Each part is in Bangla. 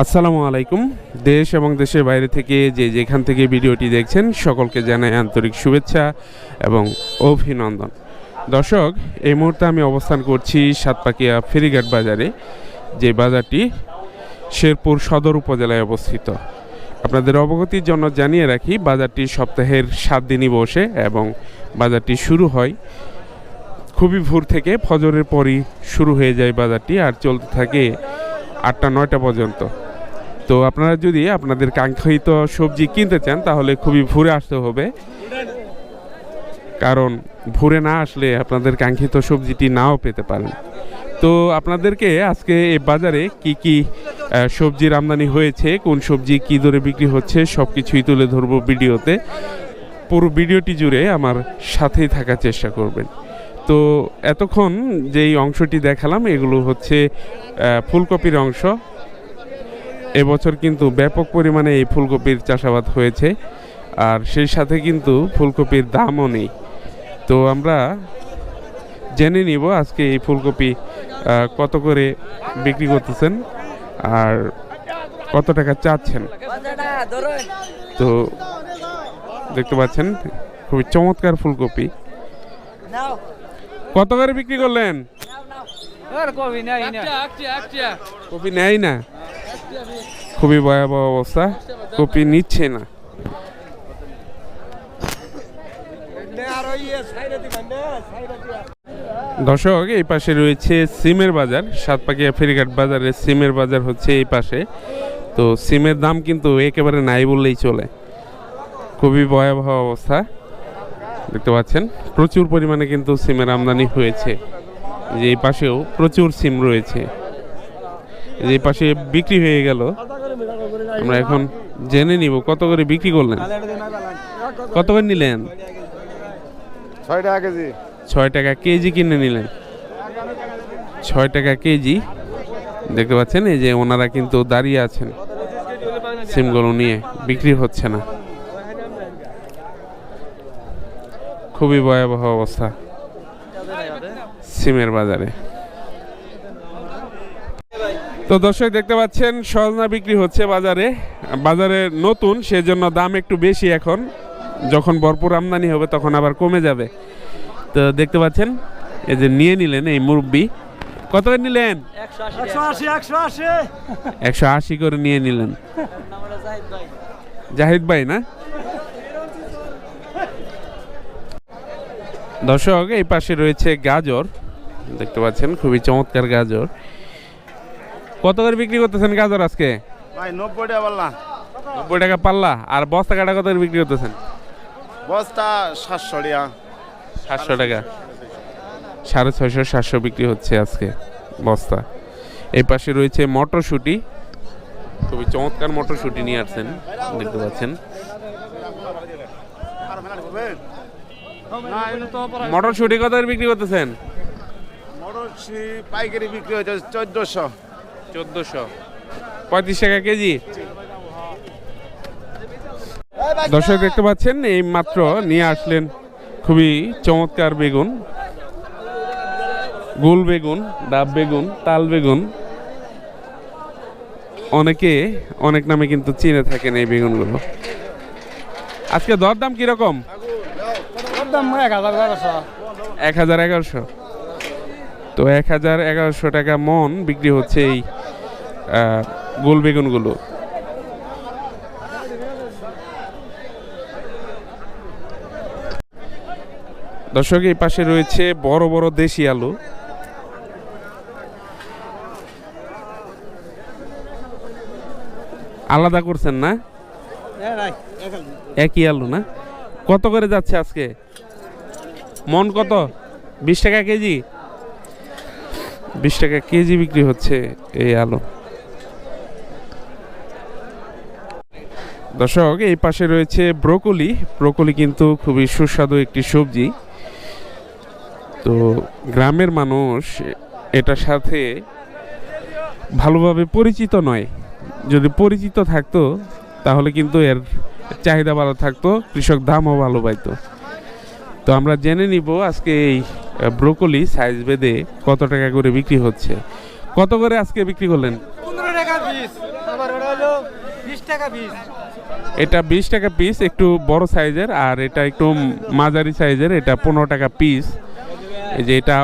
আসসালামু আলাইকুম। দেশ এবং দেশের বাইরে থেকে যে যেখান থেকে ভিডিওটি দেখছেন, সকলকে জানাই আন্তরিক শুভেচ্ছা এবং অভিনন্দন। দর্শক, এই মুহূর্তে আমি অবস্থান করছি সাতপাকিয়া ফেরিঘাট বাজারে, যে বাজারটি শেরপুর সদর উপজেলায় অবস্থিত। আপনাদের অবগতির জন্য জানিয়ে রাখি, বাজারটি সপ্তাহের সাত দিনই বসে এবং বাজারটি শুরু হয় খুবই ভোর থেকে, ফজরের পরই শুরু হয়ে যায় বাজারটি আর চলতে থাকে আটটা, নয়টা পর্যন্ত। তো আপনারা যদি আপনাদের কাঙ্ক্ষিত সবজি কিনতে চান, তাহলে খুবই ভুরে আসতে হবে। কারণ ভুরে না আসলে আপনাদের কাঙ্ক্ষিত সবজিটি নাও পেতে পারেন। তো আপনাদেরকে আজকে এই বাজারে কি কি সবজির আমদানি হয়েছে, কোন সবজি কি দরে বিক্রি হচ্ছে সব কিছুই তুলে ধরবো ভিডিওতে। পুরো ভিডিওটি জুড়ে আমার সাথেই থাকার চেষ্টা করবেন। তো এতক্ষণ যেই অংশটি দেখালাম, এগুলো হচ্ছে ফুলকপির অংশ। এবছর কিন্তু ব্যাপক পরিমাণে এই ফুলকপির চাষাবাদ হয়েছে আর সেই সাথে কিন্তু ফুলকপির দামও নেই। তো আমরা জেনে নিব আজকে এই ফুলকপি কত করে বিক্রি করতেছেন আর কত টাকা চাচ্ছেন। তো দেখতে পাচ্ছেন খুবই চমৎকার ফুলকপি। কত করে বিক্রি করলেন? কপি নেয় না? খুবই ভয়াবহ অবস্থা। কপি নিচ্ছে না। দর্শক, এই পাশে রয়েছে সিমের বাজার। সাতপাকিয়া ফেরিঘাট বাজারে সিমের বাজার হচ্ছে এই পাশে। তো সিমের দাম কিন্তু একেবারে নাই বললেই চলে। খুবই ভয়াবহ অবস্থা। দেখতে পাচ্ছেন, প্রচুর পরিমাণে কিন্তু সিমের আমদানি হয়েছে। যে এই পাশেও প্রচুর সিম রয়েছে। যে এই পাশে বিক্রি হয়ে গেল। আমরা এখন জেনে নিব কত করে বিক্রি করলেন। কত করে নিলেন? ছয় টাকা কেজি। ছয় টাকা কেজি কিনে নিলেন। ছয় টাকা কেজি। দেখতে পাচ্ছেন এই যে ওনারা কিন্তু দাঁড়িয়ে আছেন। সিমগুলো নিয়ে বিক্রি হচ্ছে না। খুবই ভয়াবহ অবস্থা। সিমের বাজারে। তো দর্শক দেখতে পাচ্ছেন সজনা বিক্রি হচ্ছে বাজারে। বাজারে নতুন সেজন্য দাম একটু বেশি এখন। যখন ভরপুর আমদানি হবে তখন আবার কমে যাবে। তো দেখতে পাচ্ছেন এই যে নিয়ে নিলেন এই মুরব্বি। কত করে নিলেন? একশো আশি। একশো আশি করে নিয়ে নিলেন। জাহিদ ভাই না? দর্শক এই পাশে রয়েছে গাজর। দেখতে পাচ্ছেন খুবই চমৎকার গাজর। কত করে বিক্রি করতেছেন গাজর আজকে? ভাই নব্বই টাকা বললাম নব্বই টাকা পাল্লা? আর বস্তা কাটা কত করে বিক্রি করতেছেন? বস্তা সাতশো টাকা। সাতশো টাকা। সাড়ে ছয়শো সাতশো বিক্রি হচ্ছে আজকে বস্তা। এই পাশে রয়েছে মটরশুঁটি। খুবই চমৎকার মটরশুঁটি নিয়ে আসছেন দেখতে পাচ্ছেন। মটরশুঁটি কত বিক্রি করতেছেন? মটরছি পাইকারি বিক্রি হয়েছে চোদ্দশো। চোদ্দোশো। পঁয়ত্রিশ টাকা কেজি। দর্শক দেখতে পাচ্ছেন এই মাত্র নিয়ে আসলেন খুবই চমৎকার বেগুন। গোল বেগুন ডাব বেগুন তাল বেগুন। অনেকে অনেক নামে কিন্তু চিনে থাকেন এই বেগুনগুলো। আজকে দরদাম কীরকম? এক হাজার এগারোশো। তো এক হাজার এগারোশো টাকা মন বিক্রি হচ্ছে এই গোল বেগুনগুলো। দর্শক, এই পাশে রয়েছে বড় বড় দেশি আলু। আলাদা করছেন না? একই আলু না? কত করে যাচ্ছে আজকে? মন কত? বিশ টাকা কেজি? বিশ টাকা কেজি বিক্রি হচ্ছে এই আলু। দর্শক, এই পাশে রয়েছে ব্রোকলি। ব্রোকলি কিন্তু খুবই সুস্বাদু একটি সবজি। তো গ্রামের মানুষ এটার সাথে ভালোভাবে পরিচিত নয়। যদি পরিচিত থাকতো, তাহলে কিন্তু এর চাহিদা ভালো থাকতো, কৃষক দামও ভালো পাইতো। তো আমরা জেনে নিব আজকে এই ব্রোকলি সাইজ বেঁধে কত টাকা করে বিক্রি হচ্ছে। কত করে আজকে বিক্রি করলেন? পনেরো টাকা পিস। হলো বিশ টাকা পিস। এটা বিশ টাকা পিস একটু বড় সাইজের আর এটা একটু মাঝারি সাইজের এটা পনেরো টাকা পিস এই যে এটা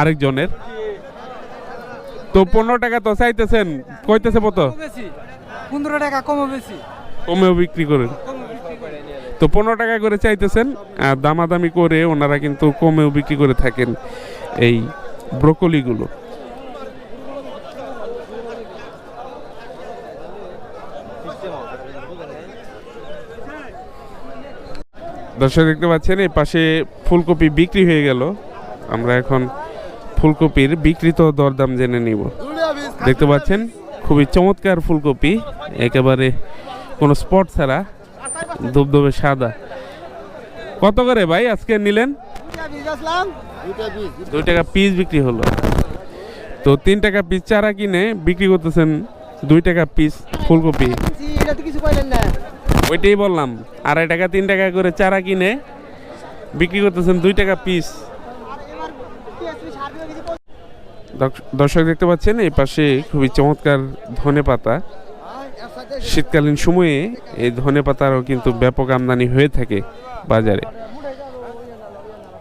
আরেকজনের। তো পনেরো টাকা তো চাইতেছেন কইতেছে কত? পনেরো টাকা কমও বেশি। কমেও বিক্রি করেন। তো পনেরো টাকা করে চাইতেছেন আর দামাদামি করে ওনারা কিন্তু কমেও বিক্রি করে থাকেন এই ব্রোকলিগুলো। দর্শক দেখতে পাচ্ছেন, এই পাশে ফুলকপি বিক্রি হয়ে গেল। আমরা এখন ফুলকপির বিকৃত দরদাম জেনে নিব। দেখতে পাচ্ছেন, খুবই চমৎকার ফুলকপি, একেবারে কোনো স্পট ছাড়া ধবধবে সাদা। কত করে ভাই আজকে নিলেন? দুই টাকা পিস বিক্রি হলো। তো তিন টাকা পিস চারা কিনে বিক্রি করতেছেন দুই টাকা পিস ফুলকপি। ওইটাই বললাম। আড়াই টাকা, তিন টাকা করে চারা কিনে বিক্রি করতেছেন দুই টাকা পিস দর্শ- দর্শক দেখতে পাচ্ছেন, এই পাশে খুবই চমৎকার ধনে পাতা। শীতকালীন সময়ে এই ধনে পাতারও কিন্তু ব্যাপক আমদানি হয়ে থাকে বাজারে।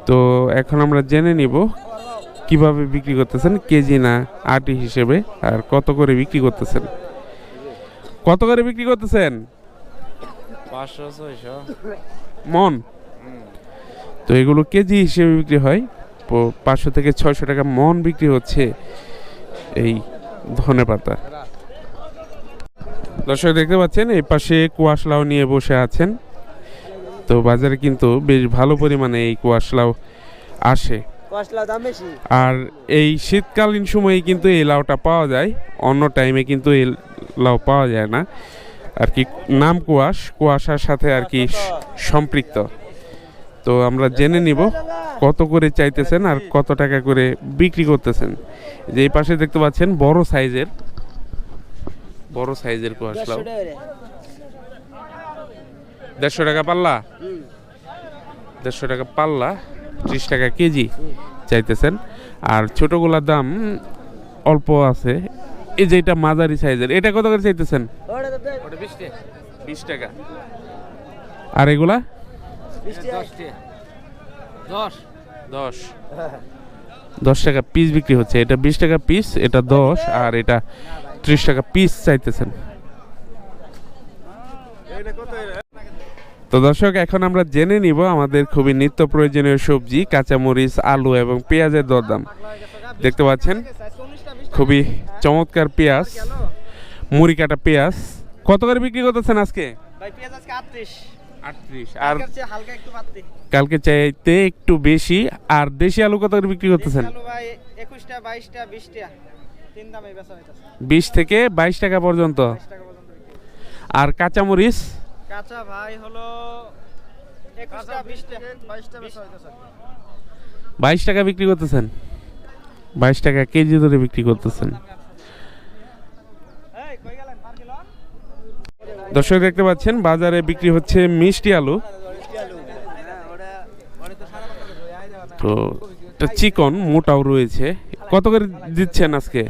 তো এখন আমরা জেনে নিব কীভাবে বিক্রি করতেছেন, কেজি না আটি হিসেবে, আর কত করে বিক্রি করতেছেন। কত করে বিক্রি করতেছেন? পাঁচশো ছয়শো। মন? তো এগুলো কেজি হিসেবে বিক্রি হয়। পাঁচশো থেকে ছয়শো টাকা মন বিক্রি হচ্ছে এই ধনে পাতা। দর্শক দেখতে পাচ্ছেন এই পাশে কুয়াশলাও নিয়ে বসে আছেন। তো বাজারে কিন্তু বেশ ভালো পরিমাণে এই কুয়াশলাও আসে। আর এই শীতকালীন সময়ে কিন্তু এই লাউটা পাওয়া যায়। অন্য টাইমে কিন্তু এই লাউ পাওয়া যায় না। আর কি, নাম কুয়াশ, কুয়াশার সাথে আর কি সম্পৃক্ত। তো আমরা জেনে নিব কত করে চাইতেছেন আর কত টাকা করে বিক্রি করতেছেন। যে এই পাশে দেখতে পাচ্ছেন বড় সাইজের বড় সাইজের কুয়াশ দেড়শো টাকা পাল্লা? দেড়শো টাকা পাল্লা, ত্রিশ টাকা কেজি চাইতেছেন। আর ছোটগুলার দাম অল্প আছে এই যে এটা মাঝারি সাইজের এটা কত করে চাইতেছেন? বিশ টাকা। আর এগুলা? দশ দশ। দশ। দশ টাকা পিস বিক্রি হচ্ছে। এটা বিশ টাকা পিস এটা দশ আর এটা ত্রিশ টাকা পিস চাইতেছেন। তো দর্শক এখন আমরা জেনে নিব আমাদের খুবই নিত্য প্রয়োজনীয় সবজি কাঁচামরিচ আলু এবং পেঁয়াজের দরদাম। দেখতে পাচ্ছেন? খুবই চমৎকার পেঁয়াজ মুড়ি কাটা পেঁয়াজ। কত করে বিক্রি করতেছেন আজকে? ভাই পেঁয়াজ আজকে আটত্রিশ। আটত্রিশ আর আগের চেয়ে হালকা একটু বাড়তি। কালকে চাইতে একটু বেশি আর দেশি আলু কত করে বিক্রি করতেছেন? আলু ভাই একুশটা বাইশটা বিশটা। তিন দামে বেচা হইতাছে। বিশ থেকে বাইশ টাকা পর্যন্ত। আর কাঁচামরিচ? কাঁচা ভাই হলো বাইশ টাকা বিক্রি করতেছেন? বাইশ টাকা কেজি ধরে বিক্রি করতেছেন। দর্শক দেখতে পাচ্ছেন বাজারে বিক্রি হচ্ছে মিষ্টি আলু। তো এটা চিকন মোটাও রয়েছে। কত করে দিচ্ছেন আজকে?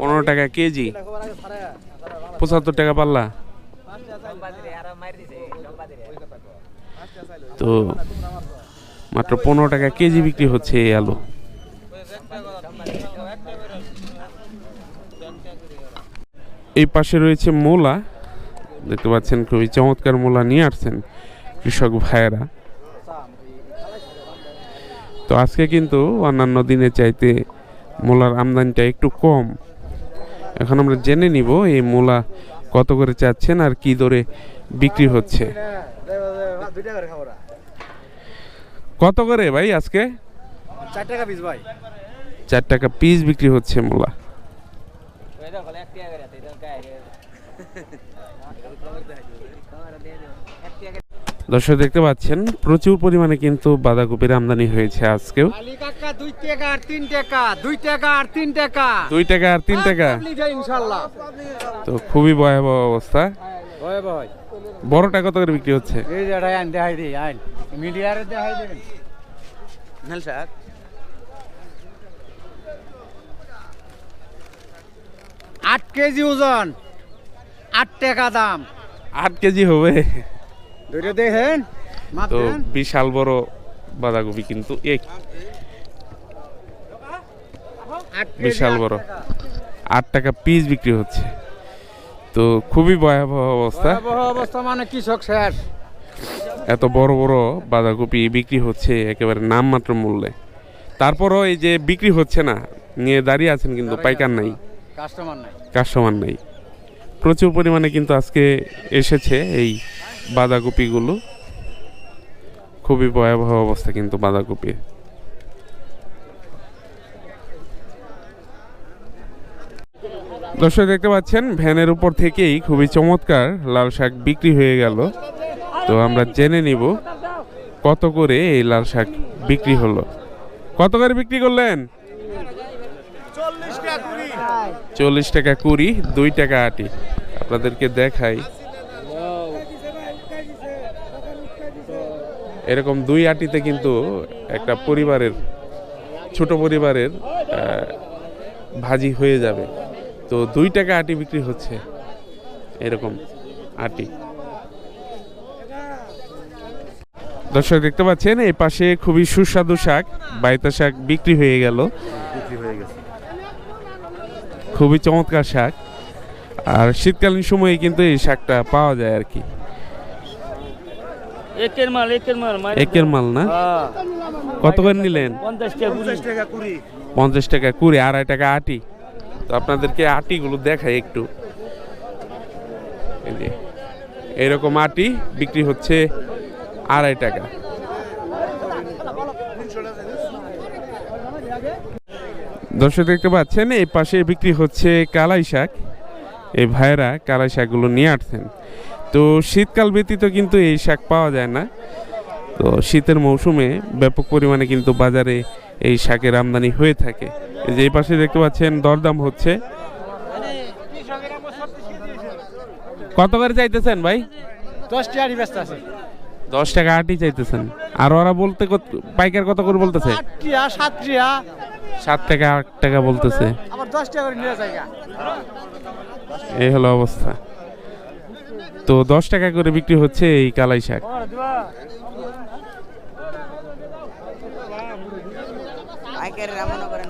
পনেরো টাকা কেজি। পঁচাত্তর টাকা পাল্লা। তো মাত্র পনেরো টাকা কেজি বিক্রি হচ্ছে এই আলু। এই পাশে রয়েছে মূলা। দেখতে পাচ্ছেন খুবই চমৎকার মূলা নিয়ে আসছেন কৃষক ভাইয়েরা। তো আজকে কিন্তু অন্যান্য দিনের চাইতে মূলার আমদানিটা একটু কম। এখন আমরা জেনে নিব এই মূলা কত করে চাচ্ছেন আর কি দরে বিক্রি হচ্ছে। কত করে ভাই আজকে? চার টাকা পিস ভাই। চার টাকা পিস বিক্রি হচ্ছে মূলা। দর্শক দেখতে পাচ্ছেন প্রচুর পরিমাণে কিন্তু বাঁধাকপির আমদানি হয়েছে আজকেও। দুই টাকা আর তিন টাকা দুই টাকা আর তিন টাকা। দুই টাকা আর তিন টাকা। তো খুবই ভয়াবহ অবস্থা। ভাই বড়টা কত করে বিক্রি হচ্ছে। এই যে আইন দেখাই দিই আইন। মিডিয়ারে দেখাই দেবেন? নাল আট কেজি ওজন আট টাকা দাম। আট কেজি হবে। ধরে দেখেন তো বিশাল বড় বাঁধাকপি কিন্তু এক। বিশাল বড়। আট টাকা পিস বিক্রি হচ্ছে। তো খুবই ভয়াবহ অবস্থা। অবস্থা মানে কৃষক শেষ। এত বড় বড় বাঁধাকপি বিক্রি হচ্ছে একেবারে নামমাত্র মূল্যে। তারপরও এই যে বিক্রি হচ্ছে না নিয়ে দাঁড়িয়ে আছেন কিন্তু পাইকার নাই। কাস্টমার নাই। কাস্টমার নাই। প্রচুর পরিমাণে কিন্তু আজকে এসেছে এই বাঁধাকপিগুলো। খুবই ভয়াবহ অবস্থা কিন্তু বাঁধাকপি দর্শক দেখতে পাচ্ছেন, ভ্যানের উপর থেকেই খুবই চমৎকার লাল শাক বিক্রি হয়ে গেল। তো আমরা জেনে নিব কত করে এই লাল শাক বিক্রি হলো। কত করে বিক্রি করলেন? চল্লিশ টাকা কুড়ি, দুই টাকা আটি। আপনাদেরকে দেখাই। এরকম দুই আটিতে কিন্তু একটা পরিবারের, ছোট পরিবারের ভাজি হয়ে যাবে। তো দুই টাকা আটি বিক্রি হচ্ছে। এরকম আটি। দর্শক দেখতে পাচ্ছেন এই পাশে খুবই সুস্বাদু শাক বাইতা শাক বিক্রি হয়ে গেল। বিক্রি হয়ে গেছে। খুবই চমৎকার শাক। আর শীতকালীন সময়ে কিন্তু এই শাকটা পাওয়া যায় আর কি। একের মাল একের মাল একের মাল না? হ্যাঁ। কত করে নিলেন? পঞ্চাশ টাকা কুড়ি। পঞ্চাশ টাকা কুড়ি আড়াই টাকা আটি। তো আপনাদেরকে আটিগুলো দেখাই একটু। এই এরকম আটি বিক্রি হচ্ছে আড়াই টাকা। দর্শক দেখতে পাচ্ছেন, এই পাশে বিক্রি হচ্ছে কালাই শাক। এই ভাইয়েরা কালাই শাকগুলো নিয়ে আসছেন। তো শীতকাল ব্যতীত কিন্তু এই শাক পাওয়া যায় না। তো শীতের মৌসুমে ব্যাপক পরিমাণে কিন্তু বাজারে এই শাকের আমদানি হয়ে থাকে। যে এই পাশে দেখতে পাচ্ছেন দরদাম হচ্ছে। কত করে চাইতেছেন ভাই? দশ টাকা ব্যস্ত আছে। দশ টাকা আটি চাইতেছেন। আর ওরা বলতে পাইকার কত করে বলতেছে? সাত টাকা আট টাকা বলতেছে। আবার দশ টাকা করে নিয়ে এই হলো অবস্থা। তো দশ টাকা করে বিক্রি হচ্ছে এই কালাই শাক।